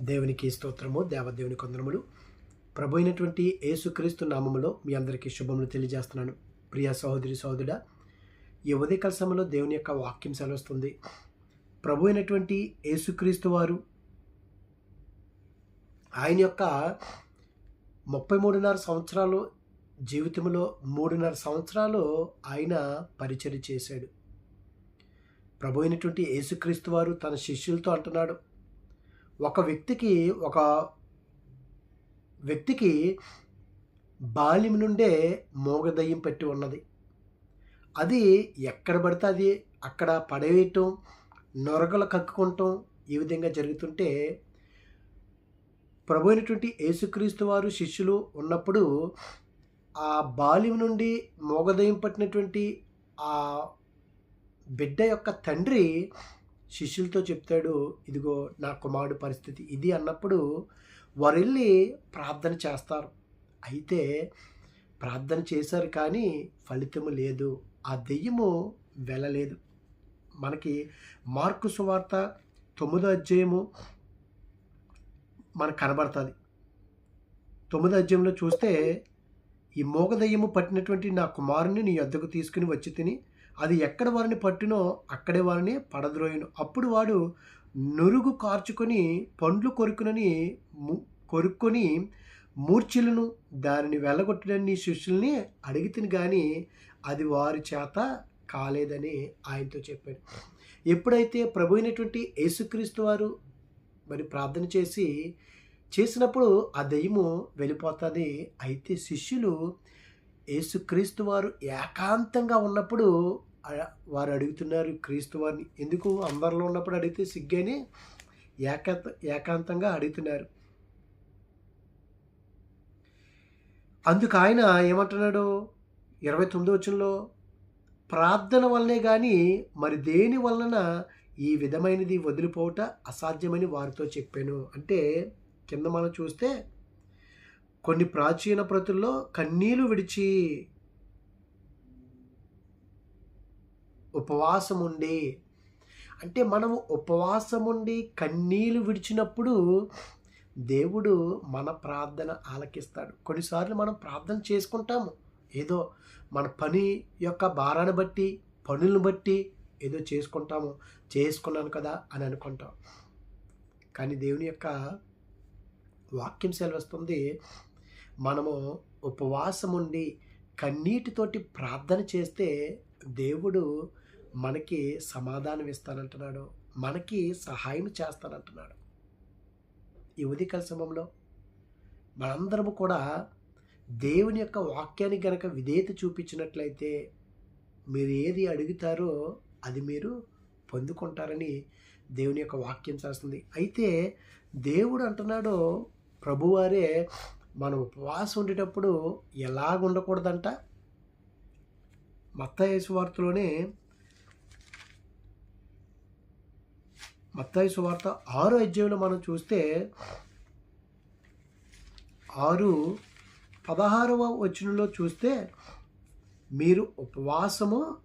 దేవునికి స్తోత్రము దేవదేవుని కొందరములు. ప్రభు అయినటువంటి యేసుక్రీస్తు నామములో మీ అందరికీ శుభములు తెలియజేస్తున్నాను. ప్రియ సహోదరి సహోదరుడా ఈ ఉదయకాల సమయంలో దేవుని యొక్క వాక్యం సెలవుస్తుంది. ప్రభు అయినటువంటి యేసుక్రీస్తు వారు ఆయన యొక్క ముప్పై మూడున్నర సంవత్సరాలు జీవితంలో మూడున్నర సంవత్సరాలు ఆయన పరిచయం చేశాడు. ప్రభు అయినటువంటి యేసుక్రీస్తు వారు తన శిష్యులతో అంటున్నాడు ఒక వ్యక్తికి ఒక వ్యక్తికి బాల్యం నుండే మోగదయ్యం పెట్టి ఉన్నది. అది ఎక్కడ పడితే అది అక్కడ పడవేయటం నొరగలు కక్కుకుంటాం ఈ విధంగా జరుగుతుంటే ప్రభు అయినటువంటి యేసుక్రీస్తు వారు శిష్యులు ఉన్నప్పుడు ఆ బాల్యం నుండి మోగదయం పట్టినటువంటి ఆ బిడ్డ యొక్క తండ్రి శిష్యులతో చెప్తాడు ఇదిగో నా కుమారుడు పరిస్థితి. ఇది అన్నప్పుడు వారు వెళ్ళి ప్రార్థన చేస్తారు. అయితే ప్రార్థన చేశారు కానీ ఫలితము లేదు. ఆ దెయ్యము వెళ్ళలేదు. మనకి మార్కు సువార్త తొమ్మిదో అధ్యాయము మనకు కనబడుతుంది. తొమ్మిదో అధ్యాయంలో చూస్తే ఈ మోగదయ్యము పట్టినటువంటి నా కుమారుని నీ యొద్దకు తీసుకుని వచ్చి తిని అది ఎక్కడ వారిని పట్టినో అక్కడే వారిని పడద్రోయను. అప్పుడు వాడు నురుగు కార్చుకొని పండ్లు కొరుకునని కొరుక్కొని మూర్ఛిలను దానిని వెళ్ళగొట్టడని శిష్యుల్ని అడిగితిని కానీ అది వారి చేత కాలేదని ఆయనతో చెప్పాడు. ఎప్పుడైతే ప్రభు అయినటువంటి యేసుక్రీస్తు వారు మరి ప్రార్థన చేసి చేసినప్పుడు ఆ దెయ్యము వెళ్ళిపోతుంది. అయితే శిష్యులు యేసుక్రీస్తు వారు ఏకాంతంగా ఉన్నప్పుడు వారు అడుగుతున్నారు క్రీస్తు వారిని. ఎందుకు అందరిలో ఉన్నప్పుడు అడిగితే సిగ్గని? ఏకాంత ఏకాంతంగా అడుగుతున్నారు. అందుకు ఆయన ఏమంటున్నాడు? ఇరవై తొమ్మిదో వచనంలో ప్రార్థన వల్లనే కానీ మరి దేని వలన ఈ విధమైనది వదిలిపోవట అసాధ్యమని వారితో చెప్పాను. అంటే కింద మనం చూస్తే కొన్ని ప్రాచీన ప్రతుల్లో కన్నీలు విడిచి ఉపవాసం ఉండి అంటే మనము ఉపవాసం ఉండి కన్నీలు విడిచినప్పుడు దేవుడు మన ప్రార్థన ఆలకిస్తాడు. కొన్నిసార్లు మనం ప్రార్థన చేసుకుంటాము. ఏదో మన పని యొక్క భారాన్ని బట్టి పనులను బట్టి ఏదో చేసుకుంటాము. చేసుకున్నాను కదా అని అనుకుంటాం. కానీ దేవుని యొక్క వాక్యం సెలవిస్తుంది మనము ఉపవాసం ఉండి కన్నీటితోటి ప్రార్థన చేస్తే దేవుడు మనకి సమాధానం ఇస్తానంటున్నాడు మనకి సహాయం చేస్తానంటున్నాడు. ఈ ఉదయకాల సమయంలో మనందరము కూడా దేవుని యొక్క వాక్యానికి గనక విధేయత చూపించినట్లయితే మీరు ఏది అడుగుతారో అది మీరు పొందుకుంటారని దేవుని యొక్క వాక్యం చేస్తుంది. అయితే దేవుడు అంటున్నాడు ప్రభువారే మనం ఉపవాసం ఉండేటప్పుడు ఎలాగ ఉండకూడదంట? మత్తయేసు వార్తలోనే మత్తాయి సువార్త ఆరు అధ్యాయంలో మనం చూస్తే ఆరు పదహారవ వచనంలో చూస్తే మీరు ఉపవాసము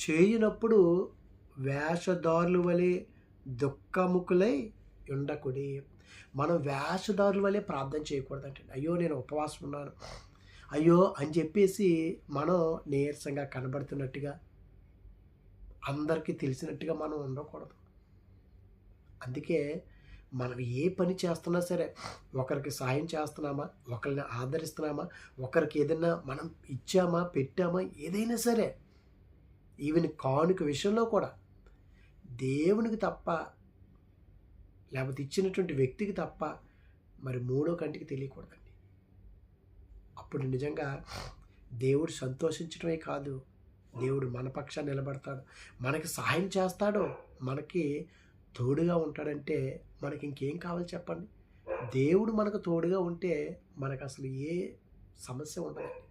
చేయనప్పుడు వేషధారులు వలె దుఃఖముకులై ఉండకుడి. మనం వేషధారుల వలె ప్రార్థన చేయకూడదంటే అయ్యో నేను ఉపవాసం ఉన్నాను. అయ్యో అని చెప్పేసి మనం నీరసంగా కనబడుతున్నట్టుగా అందరికీ తెలిసినట్టుగా మనం ఉండకూడదు. అందుకే మనం ఏ పని చేస్తున్నా సరే ఒకరికి సాయం చేస్తున్నామా ఒకరిని ఆదరిస్తున్నామా ఒకరికి ఏదైనా మనం ఇచ్చామా పెట్టామా ఏదైనా సరే ఈవెన్ కానుక విషయంలో కూడా దేవునికి తప్ప లేకపోతే ఇచ్చినటువంటి వ్యక్తికి తప్ప మరి మూడో కంటికి తెలియకూడదండి. అప్పుడు నిజంగా దేవుడు సంతోషించడమే కాదు దేవుడు మన పక్షాన్ని నిలబడతాడు. మనకి సహాయం చేస్తాడు మనకి తోడుగా ఉంటాడంటే మనకి ఇంకేం కావాలి చెప్పండి? దేవుడు మనకు తోడుగా ఉంటే మనకు అసలు ఏ సమస్య ఉండదండి.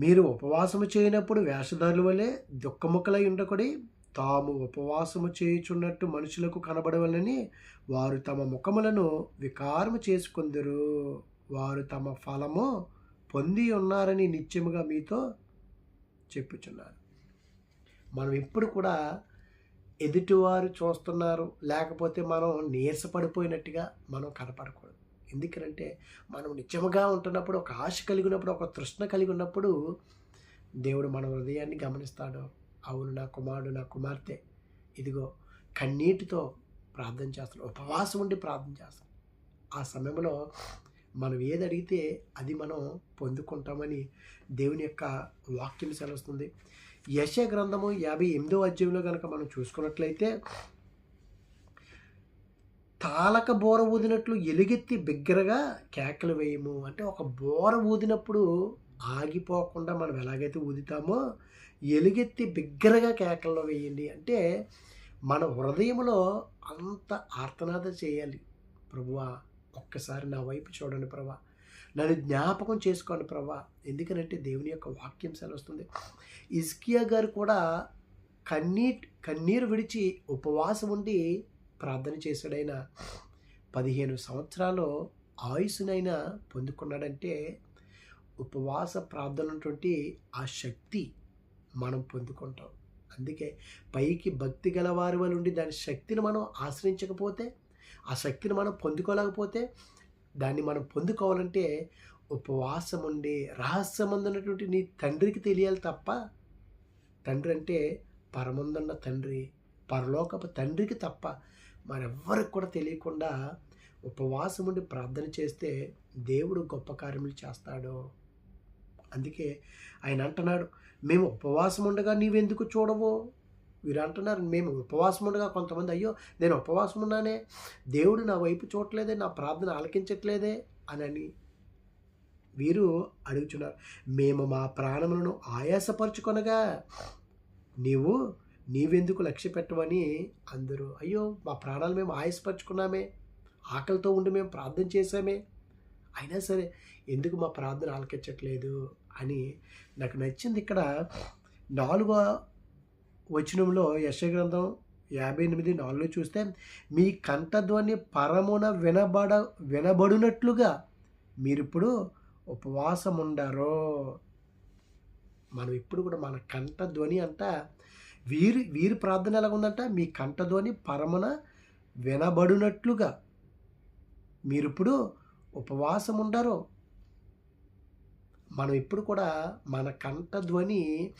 మీరు ఉపవాసము చేయనప్పుడు వేషధారుల వలె దుఃఖముఖలై ఉండకుడి తాము ఉపవాసము చేయుచున్నట్టు మనుషులకు కనబడవలని వారు తమ ముఖములను వికారము చేసుకుందరు. వారు తమ ఫలము పొంది ఉన్నారని నిత్యముగా మీతో చెప్పుచున్నారు మనం ఎప్పుడు కూడా ఎదుటివారు చూస్తున్నారు లేకపోతే మనం నీరసపడిపోయినట్టుగా మనం కనపడకూడదు. ఎందుకంటే మనం నిజముగా ఉంటున్నప్పుడు ఒక ఆశ కలిగి ఉన్నప్పుడు ఒక తృష్ణ కలిగి ఉన్నప్పుడు దేవుడు మన హృదయాన్ని గమనిస్తాడు. అవును నా కుమారుడు నా కుమార్తె ఇదిగో కన్నీటితో ప్రార్థన చేస్తాడు ఉపవాసం ఉండి ప్రార్థన చేస్తాం ఆ సమయంలో మనం ఏది అడిగితే అది మనం పొందుకుంటామని దేవుని యొక్క వాక్యం సెలవుస్తుంది. యశ గ్రంథము యాభై ఎనిమిదో అధ్యాయంలో కనుక మనం చూసుకున్నట్లయితే తాళక బోర ఊదినట్లు ఎలుగెత్తి బిగ్గరగా కేకలు వేయము. అంటే ఒక బోర ఊదినప్పుడు ఆగిపోకుండా మనం ఎలాగైతే ఊదుతామో ఎలుగెత్తి బిగ్గరగా కేకల్లో వేయండి అంటే మన హృదయంలో అంత ఆర్తనాద చేయాలి. ప్రభువా ఒక్కసారి నా వైపు చూడండి ప్రభా. నన్ను జ్ఞాపకం చేసుకోండి ప్రభా. ఎందుకనంటే దేవుని యొక్క వాక్యం సెలవుస్తుంది. ఇస్కియా గారు కూడా కన్నీ కన్నీరు విడిచి ఉపవాసం ఉండి ప్రార్థన చేశాడైన. పదిహేను సంవత్సరాలు ఆయుసునైనా పొందుకున్నాడంటే ఉపవాస ప్రార్థన ఉన్నటువంటి ఆ శక్తి మనం పొందుకుంటాం. అందుకే పైకి భక్తి గల వారి వల్ల ఉండి దాని శక్తిని మనం ఆశ్రయించకపోతే ఆ శక్తిని మనం పొందుకోలేకపోతే దాన్ని మనం పొందుకోవాలంటే ఉపవాసం ఉండి రహస్యమందున్నటువంటి నీ తండ్రికి తెలియాలి తప్ప తండ్రి అంటే పరమందున్న తండ్రి పరలోకపు తండ్రికి తప్ప మరెవ్వరికి కూడా తెలియకుండా ఉపవాసం ఉండి ప్రార్థన చేస్తే దేవుడు గొప్ప కార్యములు చేస్తాడు. అందుకే ఆయన అంటున్నాడు మేము ఉపవాసం ఉండగా నీవెందుకు చూడవు? వీరు అంటున్నారు మేము ఉపవాసం ఉండగా కొంతమంది అయ్యో నేను ఉపవాసం ఉన్నానే దేవుడు నా వైపు చూడలేదే నా ప్రార్థన ఆలకించట్లేదే అని వీరు అడుగుచున్నారు. మేము మా ప్రాణములను ఆయాసపరుచుకొనగా నీవు నీవెందుకు లక్ష్య పెట్టవని అందరూ అయ్యో మా ప్రాణాలు మేము ఆయాసపరుచుకున్నామే ఆకలితో ఉండి మేము ప్రార్థన చేసామే అయినా సరే ఎందుకు మా ప్రార్థన ఆలకించట్లేదు? అని నాకు నచ్చింది ఇక్కడ నాలుగో వచనంలో యశగ్రంథం యాభై ఎనిమిది నాలుగులో చూస్తే మీ కంఠధ్వని పరమున వినబడ వినబడినట్లుగా మీరిప్పుడు ఉపవాసం ఉండరు మనం ఇప్పుడు కూడా మన కంఠధ్వని అంట వీరి వీరి ప్రార్థన ఎలా ఉందంట మీ కంఠధ్వని పరమున వినబడినట్లుగా మీరిప్పుడు ఉపవాసం ఉండరు మనం ఇప్పుడు కూడా మన కంఠధ్వని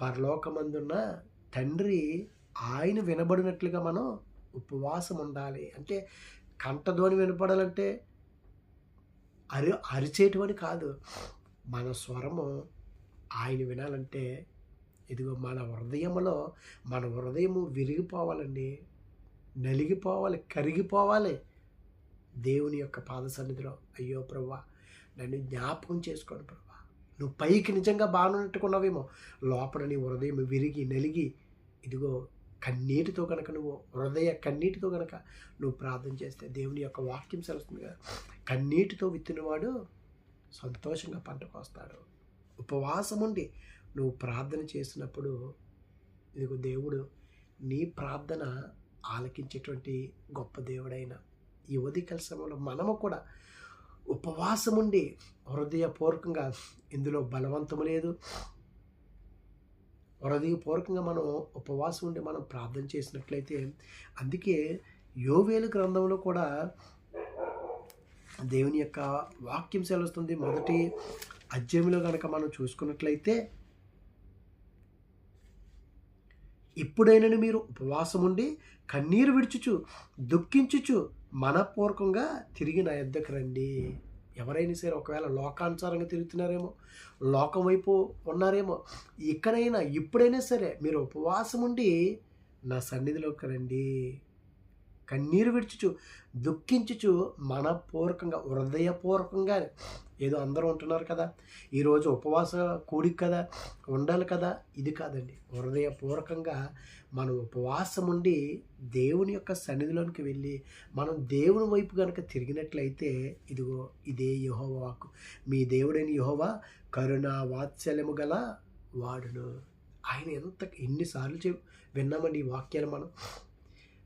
పరలోకమందున్న తండ్రి ఆయన వినబడినట్లుగా మనం ఉపవాసం ఉండాలి. అంటే కంఠధ్వని వినపడాలంటే అరి అరిచేటువంటి కాదు. మన స్వరము ఆయన వినాలంటే ఇదిగో మన హృదయంలో మన హృదయము విరిగిపోవాలండి. నలిగిపోవాలి కరిగిపోవాలి దేవుని యొక్క పాద సన్నిధిలో. అయ్యో ప్రభా నన్ను జ్ఞాపకం చేసుకోండి ప్రభా. నువ్వు పైకి నిజంగా బాగున్నట్టుకున్నావేమో లోపల నీ హృదయం విరిగి నలిగి ఇదిగో కన్నీటితో కనుక నువ్వు హృదయ కన్నీటితో కనుక నువ్వు ప్రార్థన చేస్తే దేవుని యొక్క వాక్యం సెలవుతుంది కదా. కన్నీటితో విత్తినవాడు సంతోషంగా పంటకు వస్తాడు. ఉపవాసం ఉండి నువ్వు ప్రార్థన చేసినప్పుడు ఇదిగో దేవుడు నీ ప్రార్థన ఆలకించేటువంటి గొప్ప దేవుడైన ఈ ఉదయకాల సమయంలో మనము కూడా ఉపవాసం ఉండి హృదయపూర్వకంగా ఇందులో బలవంతము లేదు. హృదయపూర్వకంగా మనం ఉపవాసం ఉండి మనం ప్రార్థన చేసినట్లయితే అందుకే యోవేలు గ్రంథంలో కూడా దేవుని యొక్క వాక్యం సెలవుస్తుంది. మొదటి అధ్యయంలో కనుక మనం చూసుకున్నట్లయితే ఇప్పుడైనా మీరు ఉపవాసం ఉండి కన్నీరు విడుచుచు దుఃఖించుచు మనపూర్వకంగా తిరిగి నా యొద్దకు రండి. ఎవరైనా సరే ఒకవేళ లోకానుసారంగా తిరుగుతున్నారేమో లోకం వైపు ఉన్నారేమో ఇక్కడైనా ఇప్పుడైనా సరే మీరు ఉపవాసం ఉండి నా సన్నిధిలోకి రండి. కన్నీరు విడుచుచు దుఃఖించుచు మనపూర్వకంగా హృదయపూర్వకంగా ఏదో అందరూ ఉంటున్నారు కదా. ఈరోజు ఉపవాస కూడిక కదా ఉండాలి కదా. ఇది కాదండి. హృదయపూర్వకంగా మనం ఉపవాసం ఉండి దేవుని యొక్క సన్నిధిలోనికి వెళ్ళి మనం దేవుని వైపు కనుక తిరిగినట్లయితే ఇదిగో ఇదే యహోవాకు మీ దేవుడైన యహోవా కరుణా వాత్సల్యము గల వాడును. ఆయన ఎంత ఎన్నిసార్లు చె విన్నామండి ఈ వాక్యాలు మనం.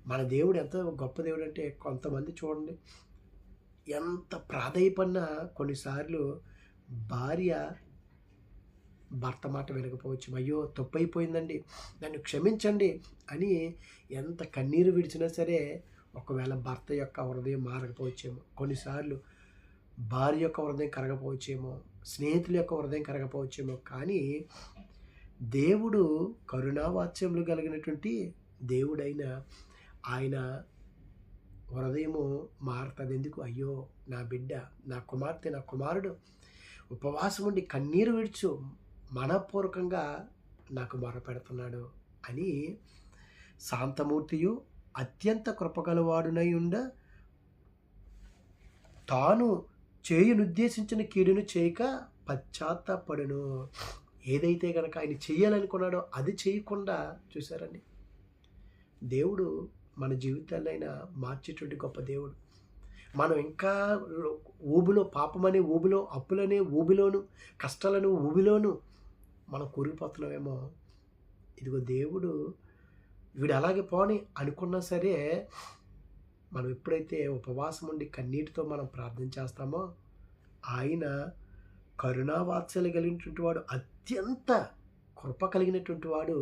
మన దేవుడు ఎంత గొప్ప దేవుడు అంటే కొంతమంది చూడండి. ఎంత ప్రాధాయపడినా కొన్నిసార్లు భార్య భర్త మాట వినకపోవచ్చు. అయ్యో తప్పు అయిపోయిందండి నన్ను క్షమించండి అని ఎంత కన్నీరు విడిచినా సరే ఒకవేళ భర్త యొక్క హృదయం మారకపోవచ్చేమో. కొన్నిసార్లు భార్య యొక్క హృదయం కరగపోవచ్చేమో స్నేహితుల యొక్క హృదయం కరగపోవచ్చేమో కానీ దేవుడు కరుణావాత్స్యములు కలిగినటువంటి దేవుడైన ఆయన హృదయము మారుతుంది ఎందుకు అయ్యో నా బిడ్డ నా కుమార్తె నా కుమారుడు ఉపవాసం ఉండి కన్నీరు విడుచు మనపూర్వకంగా నాకు మొరపెడుతున్నాడు అని శాంతమూర్తియు అత్యంత కృపగలవాడునై ఉండ తాను చేయునుద్దేశించిన కీడును చేయక పశ్చాత్తాపడును. ఏదైతే కనుక ఆయన చేయాలనుకున్నాడో అది చేయకుండా చూసారండి దేవుడు మన జీవితాలైనా మార్చేటువంటి గొప్ప దేవుడు. మనం ఇంకా ఊబిలో పాపమనే ఊబిలో అప్పులనే ఊబిలోను కష్టాలను ఊబిలోను మనం కూరిపోతున్నామేమో ఇదిగో దేవుడు వీడు అలాగే పోని అనుకున్నా సరే మనం ఎప్పుడైతే ఉపవాసం ఉండి కన్నీటితో మనం ప్రార్థన చేస్తామో ఆయన కరుణావాత్సలు కలిగినటువంటి వాడు అత్యంత కృప కలిగినటువంటి వాడు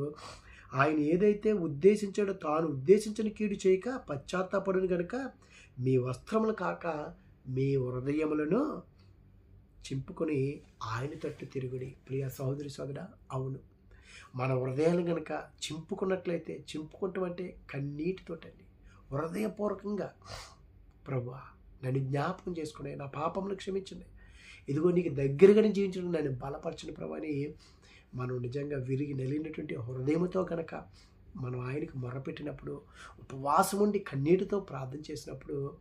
ఆయన ఏదైతే ఉద్దేశించాడో తాను ఉద్దేశించిన కీడు చేయక పశ్చాత్తాపడును గనుక మీ వస్త్రములు కాక మీ హృదయములను చింపుకొని ఆయన తట్టు తిరుగుడి. ప్రియ సహోదరి సోదర అవును. మన హృదయాలు కనుక చింపుకున్నట్లయితే చింపుకుంటామంటే కన్నీటితోటండి హృదయపూర్వకంగా ప్రభు నన్ను జ్ఞాపకం చేసుకునే నా పాపములు క్షమించండి. ఇదిగో నీకు దగ్గరగానే జీవించడం నన్ను బలపరచని ప్రభు అని మనం నిజంగా విరిగి నలిగినటువంటి హృదయంతో కనుక మనం ఆయనకు మొరపెట్టినప్పుడు ఉపవాసం ఉండి కన్నీటితో ప్రార్థన చేసినప్పుడు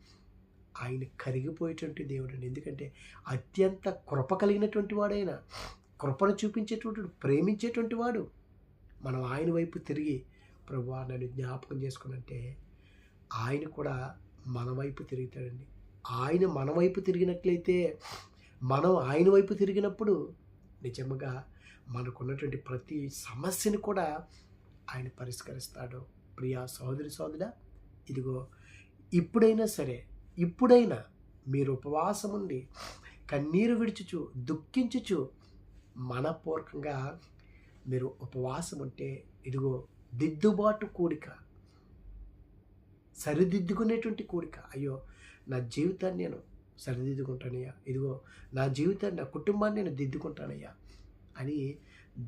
ఆయన కరిగిపోయేటువంటి దేవుడు అండి. ఎందుకంటే అత్యంత కృప కలిగినటువంటి వాడైన కృపను చూపించేటువంటి ప్రేమించేటువంటి వాడు మనం ఆయన వైపు తిరిగి ప్రభు నన్ను జ్ఞాపకం చేసుకున్నంటే ఆయన కూడా మన వైపు తిరుగుతాడండి. ఆయన మన వైపు తిరిగినట్లయితే మనం ఆయన వైపు తిరిగినప్పుడు నిజంగా మనకున్నటువంటి ప్రతి సమస్యని కూడా ఆయన పరిష్కరిస్తాడు. ప్రియా సహోదరి సోదర ఇదిగో ఇప్పుడైనా సరే ఇప్పుడైనా మీరు ఉపవాసం ఉండి కన్నీరు విడిచుచు దుఃఖించుచు మనపూర్వకంగా మీరు ఉపవాసం ఉంటే ఇదిగో దిద్దుబాటు కూడిక సరిదిద్దుకునేటువంటి కూడిక అయ్యో నా జీవితాన్ని నేను సరిదిద్దుకుంటానయ్యా. ఇదిగో నా జీవితాన్ని నా కుటుంబాన్ని నేను దిద్దుకుంటానయ్యా. అని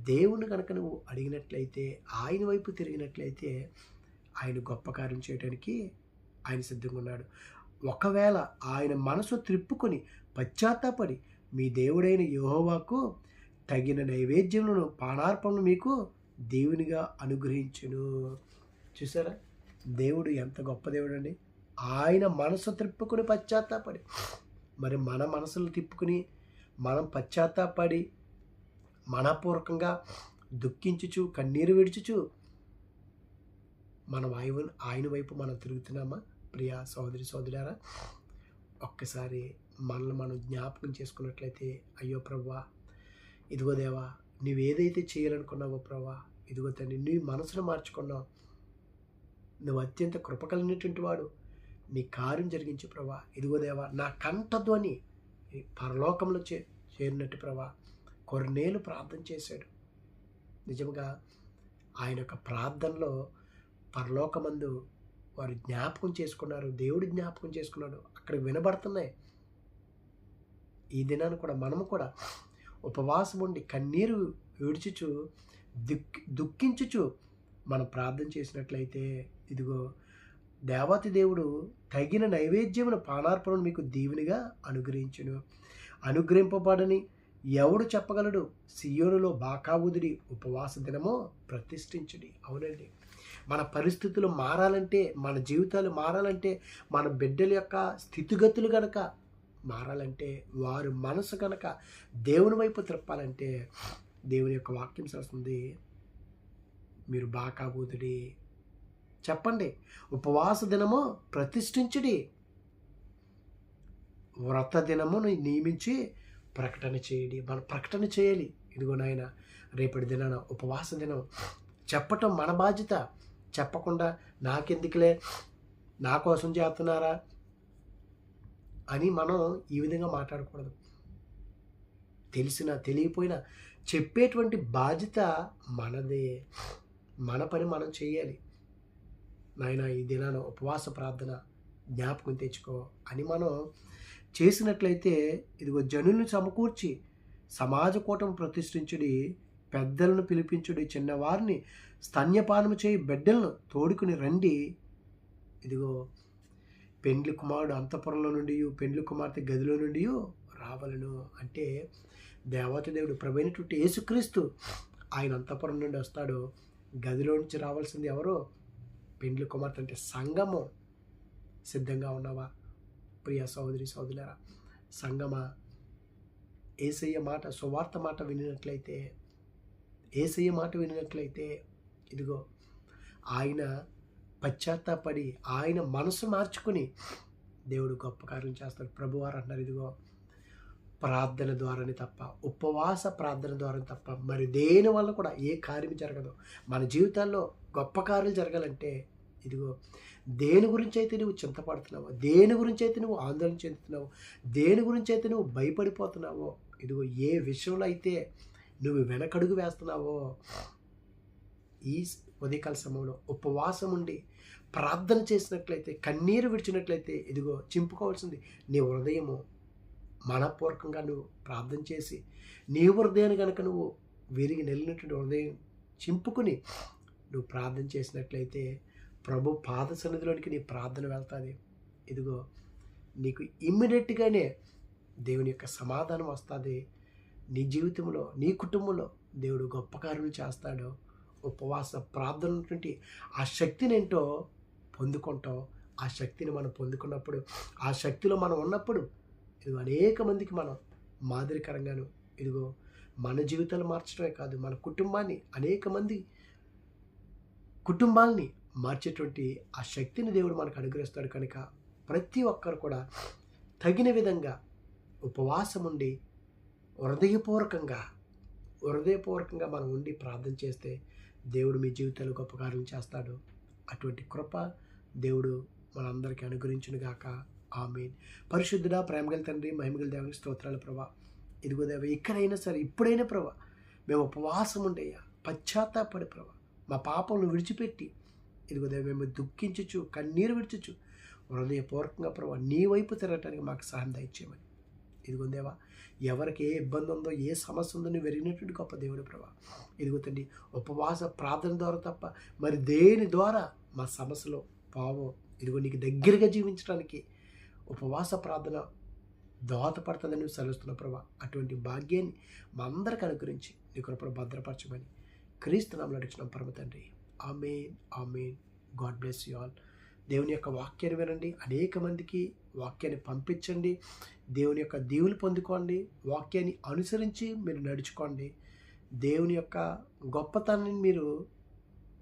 దేవుని కనుక నువ్వు అడిగినట్లయితే ఆయన వైపు తిరిగినట్లయితే ఆయన గొప్ప కార్యం చేయడానికి ఆయన సిద్ధంగా ఉన్నాడు. ఒకవేళ ఆయన మనసు త్రిప్పుకొని పశ్చాత్తాపడి మీ దేవుడైన యెహోవాకు తగిన నైవేద్యములను పానార్పణను మీకు దేవునిగా అనుగ్రహించును. చూసారా? దేవుడు ఎంత గొప్ప దేవుడు అండి ఆయన మనసు త్రిప్పుకొని పశ్చాత్తాపడి మరి మన మనసులు తిప్పుకుని మనం పశ్చాత్తాపడి మనపూర్వకంగా దుఃఖించుచు కన్నీరు విడుచుచు మన వాయువు ఆయన వైపు మనం తిరుగుతున్నామా? ప్రియా సోదరి సోదరారా ఒక్కసారి మనల్ని మనం జ్ఞాపకం చేసుకున్నట్లయితే అయ్యో ప్రవ్వా ఇదిగో దేవా నువ్వేదైతే చేయాలనుకున్నావో ప్రభా ఇదిగో తండ్రి నీ మనసును మార్చుకున్నావు. నువ్వు అత్యంత కృపకలినటువంటి వాడు. నీ కార్యం జరిగించు ప్రభా ఇదిగో దేవా నా కంఠధ్వని పరలోకంలో చే చేరినట్టు ప్రభా కొన్నేళ్ళు ప్రార్థన చేశాడు. నిజంగా ఆయన యొక్క ప్రార్థనలో పరలోకమందు వారు జ్ఞాపకం చేసుకున్నారు. దేవుడు జ్ఞాపకం చేసుకున్నాడు. అక్కడ వినబడుతున్నాయి. ఈ దినాన్ని కూడా మనము కూడా ఉపవాసం ఉండి కన్నీరు విడిచుచు దుక్కి దుఃఖించుచు మనం ప్రార్థన చేసినట్లయితే ఇదిగో దేవతి దేవుడు తగిన నైవేద్యమును పానార్పణను మీకు దీవునిగా అనుగ్రహించును. అనుగ్రహింపబడని ఎవడు చెప్పగలడు? సియోనులో బాకా ఉదిరి ఉపవాస దినమో ప్రతిష్ఠించుడి. అవునండి. మన పరిస్థితులు మారాలంటే మన జీవితాలు మారాలంటే మన బిడ్డల యొక్క స్థితిగతులు గనక మారాలంటే వారు మనసు కనుక దేవుని వైపు త్రిప్పాలంటే దేవుని యొక్క వాక్యం చేస్తుంది మీరు బాకా బాకాబూతుడి చెప్పండి. ఉపవాస దినము ప్రతిష్ఠించుడి. వ్రత దినమును నియమించి ప్రకటన చేయండి. మనం ప్రకటన చేయాలి. ఇదిగో నాయన రేపటి దినాన ఉపవాస దినం. చెప్పటం మన బాధ్యత. చెప్పకుండా నాకెందుకులే? నా కోసం చేస్తున్నారా? అని మనం ఈ విధంగా మాట్లాడకూడదు. తెలిసినా తెలియపోయినా చెప్పేటువంటి బాధ్యత మనదే. మన పని మనం చేయాలి. నాయన ఈ దినాన ఉపవాస ప్రార్థన జ్ఞాపకం తెచ్చుకో అని మనం చేసినట్లయితే ఇదిగో జనులను సమకూర్చి సమాజ కూటం ప్రతిష్ఠించుడి పెద్దలను పిలిపించుడి చిన్నవారిని స్తన్యపానము చేయి బిడ్డలను తోడుకుని రండి. ఇదిగో పెండ్లి కుమారుడు అంతపురంలో నుండి పెండ్లి కుమార్తె గదిలో నుండి రావలను. అంటే దేవత దేవుడు ప్రభైనటువంటి యేసుక్రీస్తు ఆయన అంతపురం నుండి వస్తాడు. గదిలో నుంచి రావాల్సింది ఎవరో? పెండ్లి కుమార్తె అంటే సంగము సిద్ధంగా ఉన్నావా? ప్రియ సహోదరి సహోదరులరా సంగమా ఏసయ్య మాట సువార్త మాట వినినట్లయితే ఏసయ్య మాట వినినట్లయితే ఇదిగో ఆయన పశ్చాత్తాపడి ఆయన మనసు మార్చుకుని దేవుడు గొప్ప కార్యం చేస్తాడు. ప్రభువారు అంటారు ఇదిగో ప్రార్థన ద్వారానే తప్ప ఉపవాస ప్రార్థన ద్వారా తప్ప మరి దేని వల్ల కూడా ఏ కార్యం జరగదు. మన జీవితాల్లో గొప్ప కార్యాలు జరగాలంటే ఇదిగో దేని గురించి అయితే నువ్వు చింతపడుతున్నావో దేని గురించి అయితే నువ్వు ఆందోళన చెందుతున్నావో దేని గురించి అయితే నువ్వు భయపడిపోతున్నావో ఇదిగో ఏ విషయంలో అయితే నువ్వు వెనకడుగు వేస్తున్నావో ఈ ఉదయకాల సమయంలో ఉపవాసం ఉండి ప్రార్థన చేసినట్లయితే కన్నీరు విడిచినట్లయితే ఇదిగో చింపుకోవాల్సింది నీ హృదయము మనపూర్వకంగా నువ్వు ప్రార్థన చేసి నీ హృదయాన్ని కనుక నువ్వు విరిగి నెల్లినటువంటి హృదయం చింపుకుని నువ్వు ప్రార్థన చేసినట్లయితే ప్రభు పాద సన్నిధిలోనికి నీ ప్రార్థన వెళ్తుంది. ఇదిగో నీకు ఇమ్మీడియట్గానే దేవుని యొక్క సమాధానం వస్తుంది. నీ జీవితంలో నీ కుటుంబంలో దేవుడు గొప్ప కార్యం చేస్తాడు. ఉపవాస ప్రార్థన ఉన్నటువంటి ఆ శక్తిని ఏంటో పొందుకుంటాం. ఆ శక్తిని మనం పొందుకున్నప్పుడు ఆ శక్తిలో మనం ఉన్నప్పుడు ఇదిగో అనేక మందికి మనం మాదిరికరంగాను ఇదిగో మన జీవితాలు మార్చడమే కాదు మన కుటుంబాన్ని అనేక మంది కుటుంబాల్ని మార్చేటువంటి ఆ శక్తిని దేవుడు మనకు అనుగ్రహిస్తాడు కనుక ప్రతి ఒక్కరు కూడా తగిన విధంగా ఉపవాసం ఉండి హృదయపూర్వకంగా హృదయపూర్వకంగా మనం ఉండి ప్రార్థన చేస్తే దేవుడు మీ జీవితాలు గొప్ప కార్యం చేస్తాడు. అటువంటి కృప దేవుడు మనందరికీ అనుగ్రహించునుగాక ఆమె పరిశుద్ధుడా ప్రేమగల తండ్రి మహిమగల దేవునికి స్తోత్రాల ప్రభా. ఇదిగో దేవ ఎక్కడైనా సరే ఇప్పుడైనా ప్రభా మేము ఉపవాసం ఉండేయా పశ్చాత్తాపడి ప్రభా మా పాపలను విడిచిపెట్టి ఇదిగో దేవ మేము దుఃఖించచ్చు కన్నీరు విడిచచ్చు. హృదయపూర్వకంగా ప్రభా నీ వైపు తిరగటానికి మాకు సహాయం దయచేయమని. ఇదిగో దేవా ఎవరికి ఏ ఇబ్బంది ఉందో ఏ సమస్య ఉందో నువ్వు వెరిగినటువంటి గొప్ప దేవుడు ప్రభా. ఇదిగో తండ్రి ఉపవాస ప్రార్థన ద్వారా తప్ప మరి దేని ద్వారా మా సమస్యలో పాపం ఇదిగో నీకు దగ్గరగా జీవించడానికి ఉపవాస ప్రార్థన దోహదపడుతుందని నువ్వు సెలవుస్తున్న ప్రభా. అటువంటి భాగ్యాన్ని మా అందరికి అనుగ్రహించి నీ కృపను భద్రపరచమని క్రీస్తు నామలు అడిచిన పరమ తండ్రి. Amen amen. God bless you all. దేవుని యొక్క వాక్యాన్ని వినండి. అనేక మందికి వాక్యాన్ని పంపించండి. దేవుని యొక్క దీవులు పొందుకోండి. వాక్యాన్ని అనుసరించి మీరు నడుచుకోండి. దేవుని యొక్క గొప్పతనాన్ని మీరు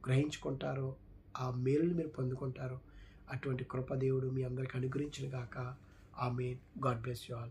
గ్రహించుకుంటారు ఆ మేలుని మీరు పొందుకుంటారు అటువంటి కృపదేవుడు మీ అందరికి అనుగ్రహించిన గాక. ఆమె గాడ్ బ్లెస్ యూ ఆల్.